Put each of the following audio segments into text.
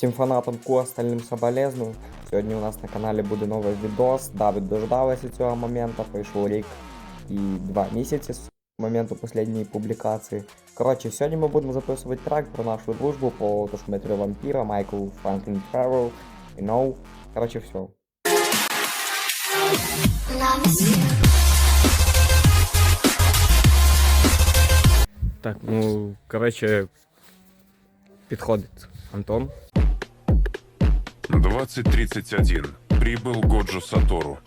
Всім фанатам ку, остальним соболезную. Сьогодні у нас на каналі буде новий відос. Да, ви дождалися цього моменту, пройшов рік і два місяці з моменту останньої публікації. Коротше, сьогодні ми будемо записувати трек про нашу дружбу по Тошметрю Вампіра, Майкл Франклін Тревел, you know. Коротше, все. Так, ну, коротше, підходить Антон. 2031. Прибыл Годжо Сатору.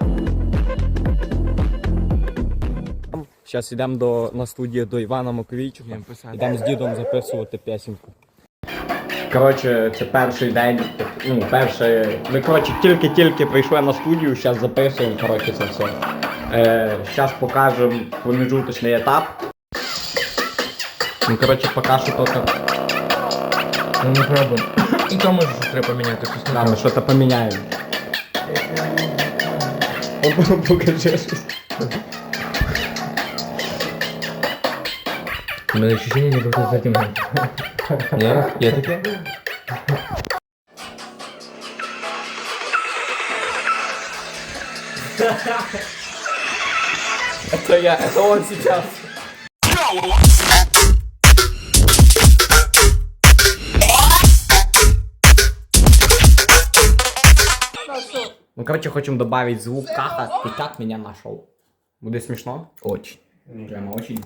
Зараз йдемо до, на студію до Івана Маковійчука. Йдемо з дідом записувати пісеньку. Коротше, це перший день. Ну, перший. Ми коротше тільки-тільки прийшли на студію, зараз записуємо, коротше, це все. Е, зараз покажемо промежуточний етап. Ну, коротше, поки що тільки. Ну не треба. І там може щось треба поміняти, щось Да, ми щось поміняємо. Покажи щось. У мене ощущение, не просто з этим. Ні? Є таке? Это я, это он сейчас. Ну, короче, хотим добавить звук каха. Ты как меня нашел? Будет смешно? Очень. Прямо очень.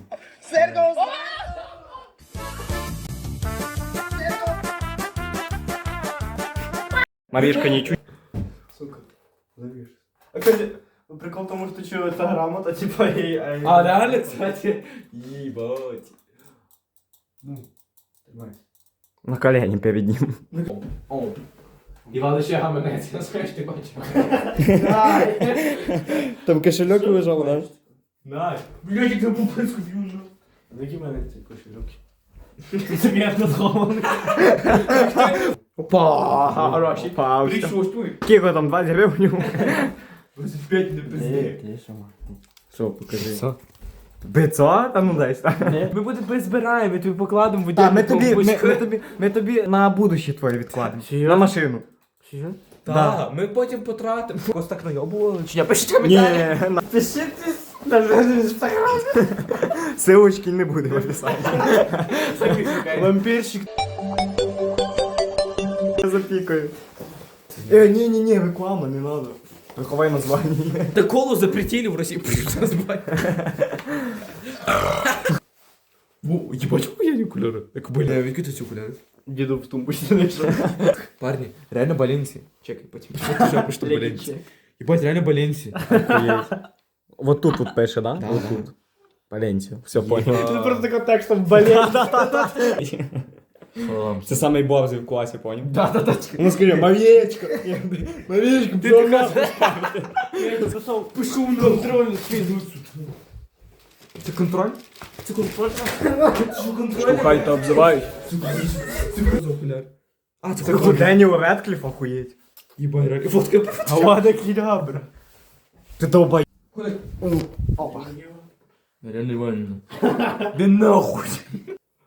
Маришка не чуть. Сука, завиш. А, кстати, прикол в тому, що чую, это грамота, типа, и... А реально, кстати? Ебать. Ну. На колени перед ним. Іван ще гаманець, я ти бачив. Там кошелек лежал, да? На, блядь, як забув польську фьюжу. Які в мене ці кошельоки? Це м'ясно схований. Опа! Хороший. Опа! Прийшов, стой. Сколько там 20 гривень? 25 не пизди. Що, покажи. Що? Бецо? Та ну дай. Ми буде збираємо, ми тобі покладемо в Так, ми тобі, ми, ми, тобі, ми тобі на будуще твоє відкладемо. На машину. Да. Так, ми потім потратимо. Ось так найобували. Чи я пишіть Ні, коментарі? на- пишіть навіть в інстаграм. Силочки не буде в описанні. Вампірщик. Я запікаю. Е, ні, ні, ні, реклама, не надо. Приховай названня. Та колу запретили в Росії. Во, ебать, охуєнні окуляри. Як бля, відкрити ці окуляри. Діду в тумбочці знайшов. Парні, реально Баленсі. Чекай, потім. Що ти що Баленсі? Єбать, реально Баленсі. Вот тут тут пише, да? Да, Вот да. тут. Валенсіо. Все, понял. Ти просто таким текстом болезнь. Це самий борзий в класі, понял? Да, да, да. Ну скажи, Мавєчка. Мавєчка, Ти така... Я написав, пишу на контроль, Це контроль? Це контроль? Це що контроль? Слухай, то обзивають. Це що за окуляр? А, це Це контроль. Деніел Редкліф, охуєть. Єбать, реально. Фотка. Авада кілябра. Ти долбай. Реально Іванівна. Де нахуй?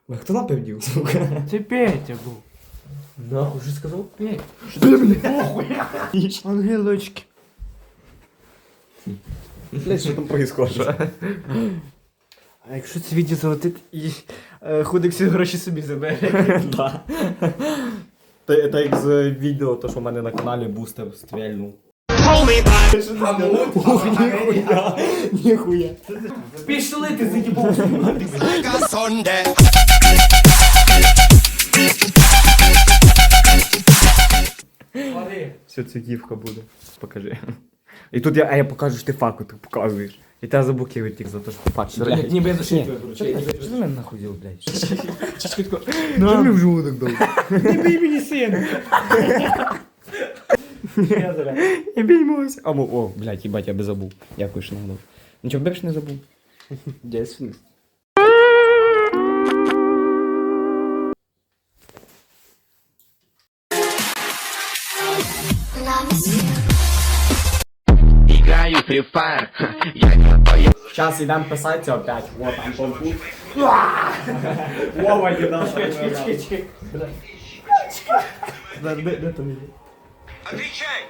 А хто нам передів, сука? Це Петя був. Нахуй, що сказав? П'ять. Ангелочки. Блять, що там происходит? А якщо це відео золотить і е, худик всі гроші собі забере. Да. Це це як з відео, то що в мене на каналі бустер стрельнув. Ух, ніхуя, ніхуя. Пішли ти заїбав. Все, це гівка буде. Покажи. І тут я, а я покажу, що ти факу ти показуєш. І тебе заблокують тільки за те, що ти фак Блядь, не без ошибки, Ні. короче. Не- Що ти мене нахуй блядь? Що мені в желудок дав? Не бій мені син. Я зря. Не біймося. А, о, блядь, їбать, я би забув. Дякую, що нагадав. Нічого більше не забув. Дійсно. Free Fire. Я не боюсь. Зараз йдемо писатися опять. Вот Антон тут. Вова їда. Отвечай!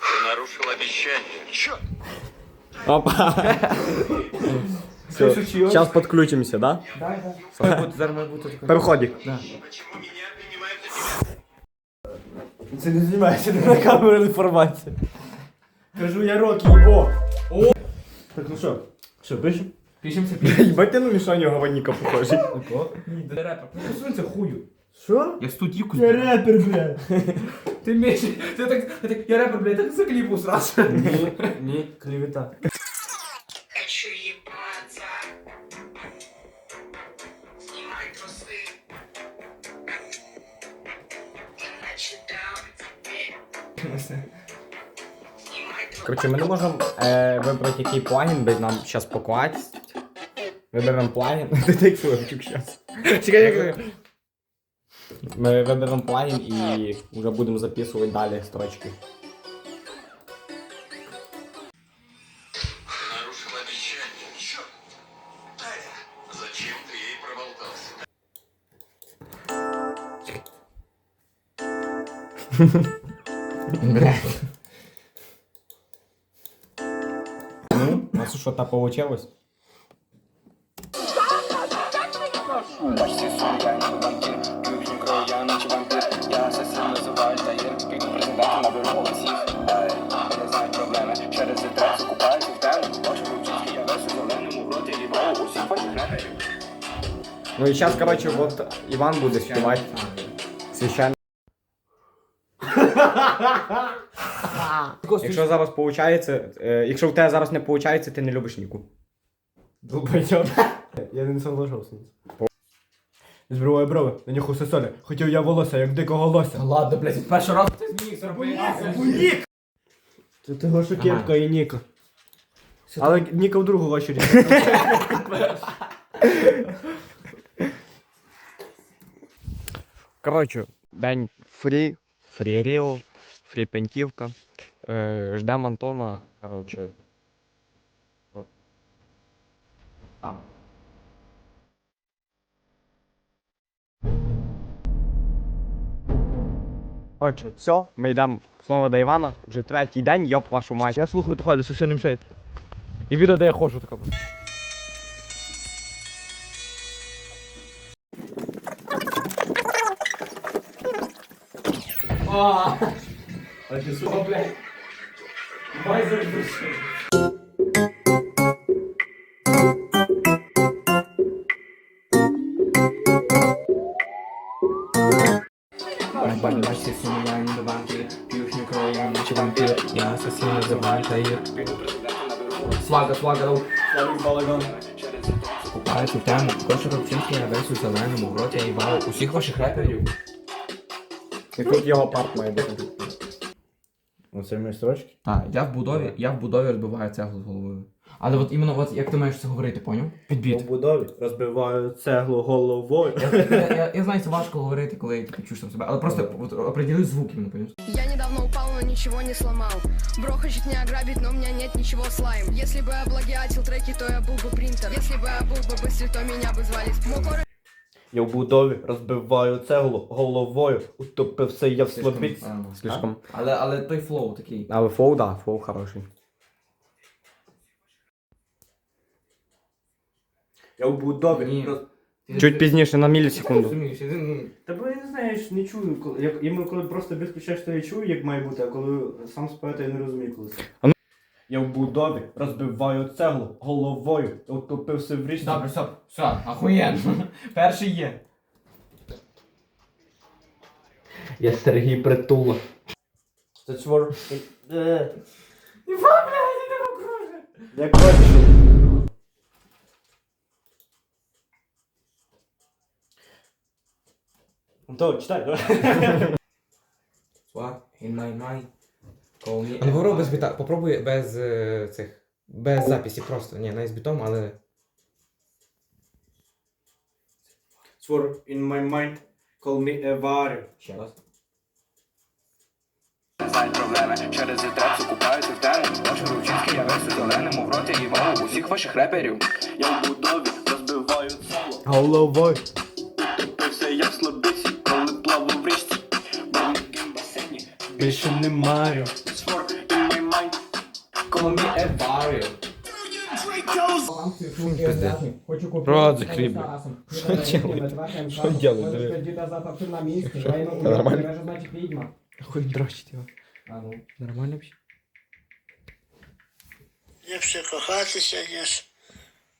Ты нарушил обещание. Черт! Опа. Все, сейчас подключимся, да? Зараз має бути таке. Це не знімається на камеру інформація. Кажу, я роки, о! О! Так, ну що? Що, пишем? Пишемося пі. Ебать ти на Мішаню Гаваніка похожий. Ні, де репер. Ну, сунься хую. Що? Я студіку Я репер, бля. Ти міш, ти так, ти так, я репер, блядь, так закліпав сразу. Ні, ні, клівета. Короче, ми не можемо е, вибрати який плагін би нам зараз покласть. Виберемо плагін. Ти так Славчук зараз. Чекай, чекай. Ми виберемо плагін і вже будемо записувати далі строчки. Нарушил нас що то получилось? Почти сумка, я не вампір П'ють не крою, я наче вампір Я асасин, називаю таїр Піду президентом, наберу голосів Ай, не знають проблеми Через етрет закупаюся в тему Бачу ручки, я весу зеленому В роті лівого усіх ваших реперів Ну і зараз, короче, от Іван буде співати. Священно. Якщо зараз виходить, е, якщо в тебе зараз не виходить, ти не любиш Ніку. Долбайдем. Я не соглашався. Не збриваю брови, на них усе соли. Хотів я волосся, як дикого лося. Ладно, блядь, від першого разу ти зміг зробити. Це того, що кепка і Ніка. Але Ніка в другу очередь. Коротше, день фрі, фрі Ріо, фрі Пентівка. Е, ждемо Антона. Коротше. от. Там. Отже, все, ми йдемо знову до Івана. Вже третій день, йоп вашу мать. Я слухаю, доходи, все не мішає. І відео, де я ходжу така. А ти сука, блядь. Майзер душі. Бачите, суму, не вампір П'ють не я наче вампір Я асасин, називаю таїр Свага, свага, дав. Купаюся в тему, кошик обчинки, я весу зеленому, в роті я їбав усіх ваших реперів. І тут його парк має бути. Оце мої строчки. Так, я в будові, я в будові розбиваю цеглу з головою. Але от іменно от як ти маєш це говорити, поняв? Підбіт. В будові розбиваю цеглу головою. Я, я, я знаю, це важко говорити, коли ти чуєш там себе, але просто от, оприділи звук іменно, поняв? Я недавно упал, но ничего не сломал. Бро хочет меня ограбить, но у меня нет ничего слайм. Если бы я плагиатил треки, то я был бы принтер. Если бы я был бы быстрый, то меня бы звали Мокор Я в будові розбиваю цеглу головою. Утопився я в слабиці. Ну, Слишком. Але, але той флоу такий. Але фоу, да, фоу хороший. Я в будові Ні. роз... Чуть пізніше на мілісекунду. Я, Та бо я не знаю, я ж не чую, коли як іменно коли просто без ключа, що я чую, як має бути, а коли сам співати, я не розумію, коли це. Я в будові розбиваю цеглу головою. Утопився в річці. Добре, стоп, все, ахуєнно. Перший є. Я Сергій Притула. Це чвор. Е. Я кончу. Антон, читай, давай. What in my mind? Call me. А ну попробуй без біта, попробуй без е, цих, без записі просто. Ні, не з бітом, але... Свор in my mind, call me a warrior. Ще раз. Знають проблеми. Через трек закупаюся в тему. Ваші ручинки я весь у зеленому в роті і мову усіх ваших реперів. Я в будові розбиваю сало. Головой. Пився я в слабиці, коли плавав в річці. Бомбики в басейні. Більше не маю. A warrior. Хочу купити. Рот закріп. Що делает? Що делает? Диви. Діда запавши на місці. Я йому Нормально? кажу, значить відьма. Хуй дрочить його. А ну. Нормально вообще? Ліпше кохатися, ніж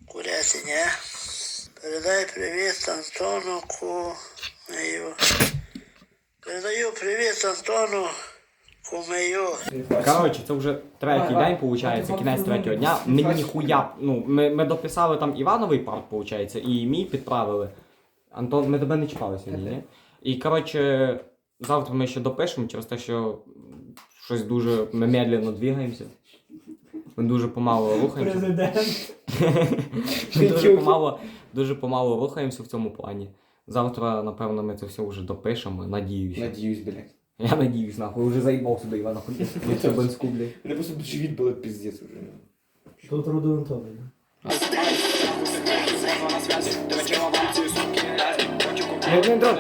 куряти, ні? Передай привіт Антону Кумею. Передаю привіт Антону. Коротше, це вже третій день, виходить, кінець третього дня. Мені ніхуя, ну, ми, ми дописали там Івановий парт, виходить, і мій підправили. Антон, ми тебе не чіпали сьогодні, ні? І коротше, завтра ми ще допишемо через те, що щось дуже ми медленно двигаємося. Ми дуже помало рухаємося. Президент. Ми дуже помало, дуже помало рухаємося в цьому плані. Завтра, напевно, ми це все вже допишемо, надіюся. Надіюсь, блядь. Я надіюсь, нахуй, вже заїбався до Івана Худі. Це Бенську, блядь. Мене просто живіт було пиздец уже. Антонові. Не, не, дрон.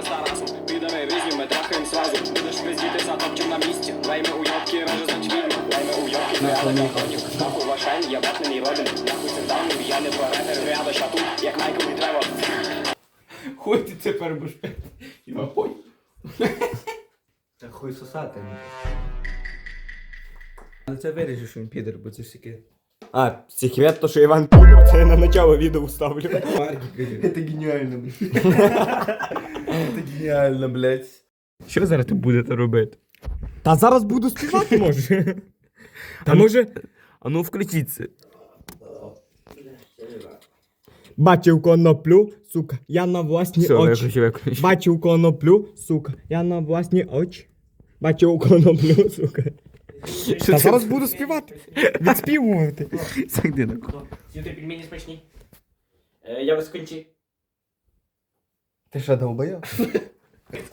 Підари різні, ми трахаєм сразу. Будеш пиздіти, затопчем на місці. Лайми у йобки, реже значить відьма. Лайми у йобки, не я. Нахуй вашень, я бетний родин. Нахуй це давним, я не тварепер. Ряда шату, як Майкл і Тревор. Хуй ти тепер будеш. Іва, хуй. Та хуй сосати. Але це виріжеш, що він підер, бо це всяке. А, секрет, то, що Іван підер, це я на начало відео вставлю. Це геніально, блядь. Це геніально, блядь. Що зараз ти будете робити? Та зараз буду співати, може. Та може. А ну включіться. Бачив коноплю, сука, я на власні Все, очі. виключи, виключи. Бачив коноплю, сука, я на власні очі. Бачив коноплю, сука. Та зараз буду співати. Відспівувати. Сиди на кухню. Сюди пельмені смачні. Е, Я вискончі. Ти що, долбоєв?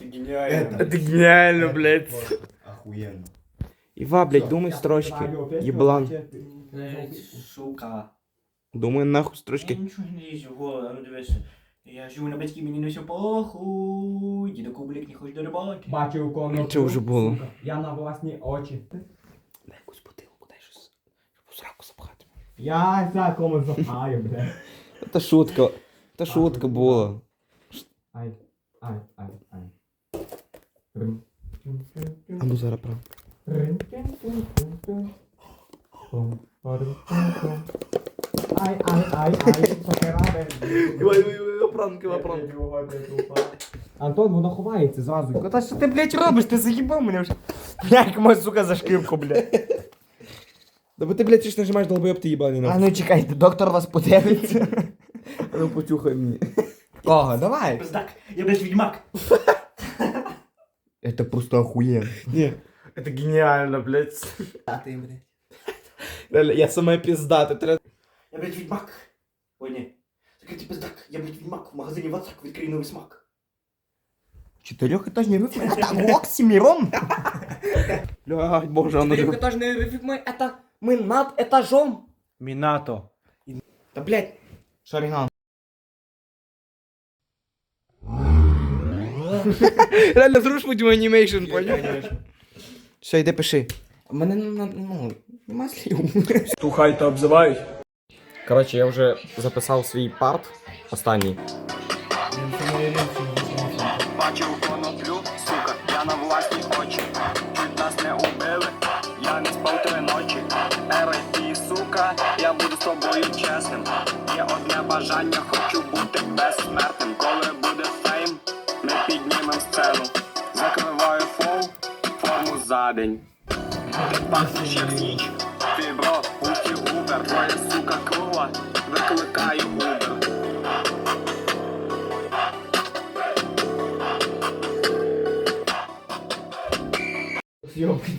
Геніально. Це геніально, блядь. Охуєнно. Іва, блядь, думай строчки. Єблан. Сука. Думай нахуй строчки. Я нічого не лізу, го, а ну дивися. Я живу на батьків, мені не все похуй. Діда Кублик не хоче до рибалки. Бачив коноплю. Це вже було. Я на власні очі. Дай якусь бутилку, дай щось. Щоб у сраку запхати. Я за кому запхаю, бля. Та шутка. Та шутка була. Ай, ай, ай, ай. А ну зараз прав. Пум, парим, пум, пум. Ай, ай, ай, ай, покераде. Пранки, Антон, воно ховається зразу. Та що ти, блядь, робиш? Ти заїбав мене вже. Як моя сука за шкірку, блядь. Да бо ти, блядь, ж нажимаєш долбоєб, ти їбаний А нахуй. ну чекайте, доктор вас подивиться. А ну почухай мені. Кого? Давай. Пиздак, я блядь відьмак. Это просто охуенно. Ні. Это гениально, блядь. А ти, блядь. Реально, я саме піздати, треба... Я блядь відьмак. Ой, ні. Такий ти пиздак, я блядь відьмак. В магазині Вацак відкрию новий смак. Четырехэтажный рифм, это рок семером. Блядь, боже, а ну... Четырехэтажный рифм, это мы над этажом. Мінато. Да, блядь. Шариган. Реально зруш мою анімейшн, поняв? Все, йди пиши. У мене, ну, ну, нема слів. Тухай та обзивають. Коротше, я вже записав свій парт останній. Бачив коноплю, сука, я на власні очі. Чуть нас не убили, я не спав три ночі. R.I.P. сука, я буду з тобою чесним. Є одне бажання, хочу бути безсмертним. Коли буде фейм, ми піднімем сцену. Закриваю фол, форму за день. Ти пахнеш як ніч, ти бро, путі убер, твоя сука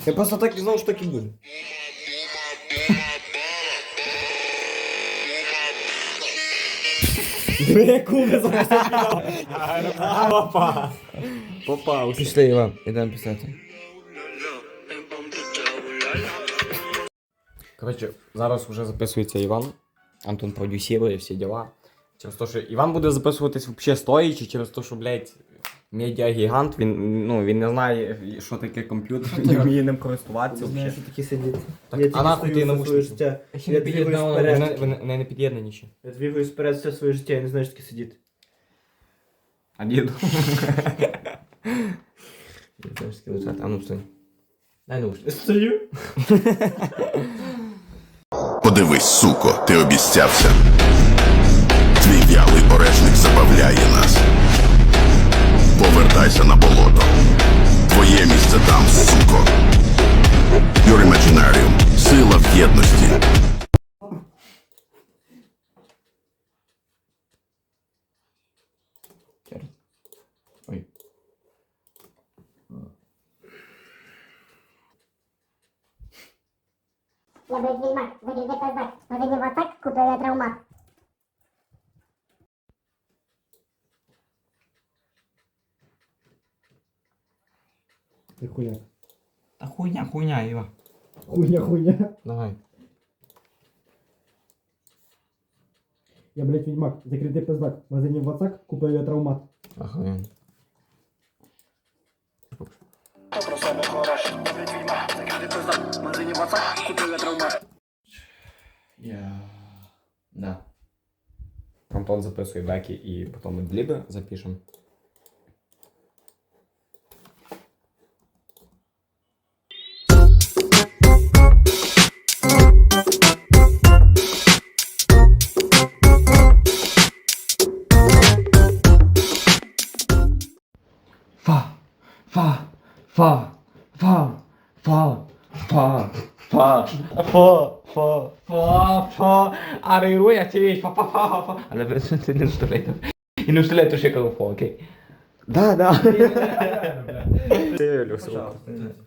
Я просто так і знав, що так і буде. Попав. Пішли, Іван, ідемо писати. Коротше, зараз вже записується Іван. Антон продюсирує всі діла. Через те, що Іван буде записуватись взагалі стоячи, через те, що, блядь, медіагігант, він, ну, він не знає, що таке комп'ютер, не вміє ним користуватися взагалі. що таке сидіти. Так, Я а тільки нахуй ти своє наушники? життя. Я Я вперед. вони, вони, вони не під'єднані ще. Я двигаюсь вперед все своє життя, я не знаю, що таке сидіти. А діду? Знаєш, таке лежати. А ну встань. Дай наушники. Стою. Подивись, суко, ти обіцявся. Твій вялий орешник забавляє нас. Повертайся на болото. Твоє місце там, суко. Your Imaginarium. Сила в єдності. Ой. Я блядь, ведьмак, закиди пиздак, позади в атак, купив я травмат. Це хуйня. Та хуйня, хуйня, Іва. Хуйня, хуйня. Давай. Я, блядь, відьмак, закритий пиздак. Вазені в вацак, купив я травмат. Ахуєн. Я... Да. Антон записує веки, і потім від Ліби запишемо. Фа, фа, фа, фа, фа, фа, фа, фа, фа, фа, фа. Але ви ти не вставляйте. І не вставляйте ще коли фа, окей? Да, да.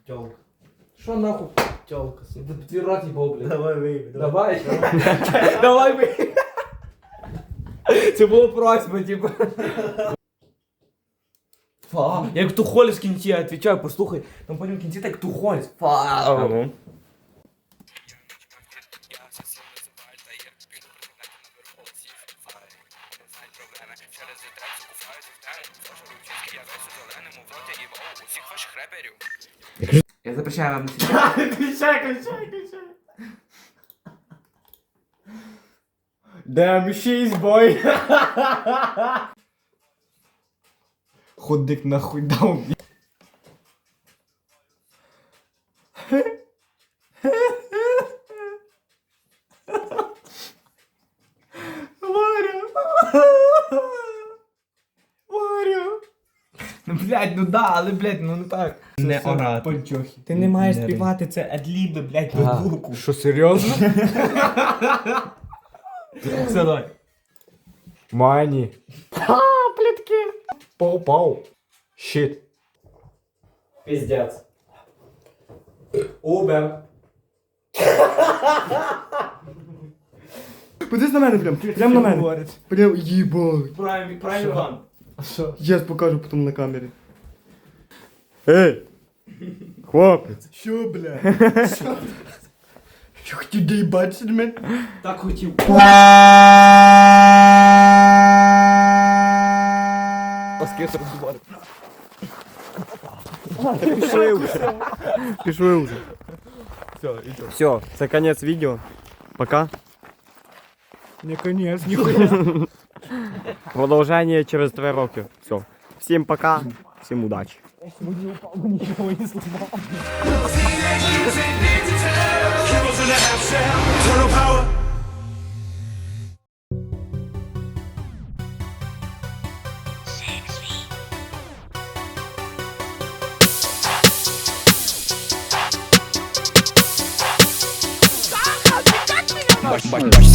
Тёлка. Що нахуй? Тёлка, твій рот їбав, блядь. Давай вийми. Давай. Давай ви. Це було просьба, типу. Фа. Я як тухолі в кінці, я відповідаю, послухай. Там потім в кінці так тухолі. Фа. А, ну. Я запрещаю вам Кричай, кричай, кричай. Damn, she's boy. Ходик нахуй дав. Варя. Варя. Ну, блядь, ну да, але, блядь, ну не так. Не орати. Панчохи. Ти не маєш Не співати, це адліби, блядь, до Ага. звуку. Що, серйозно? Все, давай. Мані. Пау-пау. Щит. Піздець. Убер. Подивись на мене прям, прям на мене. Прям їбать. Правильно, Іван. Що? Я покажу потім на камері. Ей! Хлопець! Що, бля? Що? Що хотів доїбатися до мене? Так хотів. Опа, скис розбор. Пішли вже. Пішли вже. Все, идем. Все, це конець відео. Пока. Не конец, нихуя. Продовження через 3 роки. Все. Всем пока, Всем удачи. Ничего не сломал. But, but